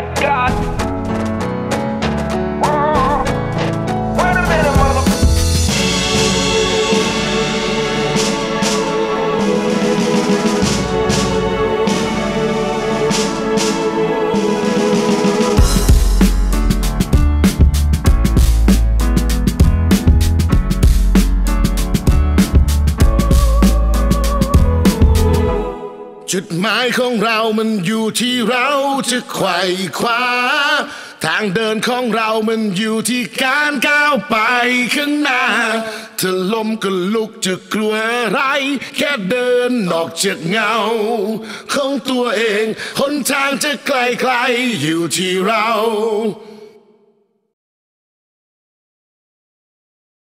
God จุดหมายของเรามันอยู่ที่เราจะไขว่คว้า ทางเดินของเรามันอยู่ที่การก้าวไปข้างหน้าถ้าล้มก็ลุกจะกลัวอะไร แค่เดินออกจากเงา ของตัวเองหนทางจะไกลๆอยู่ที่เรา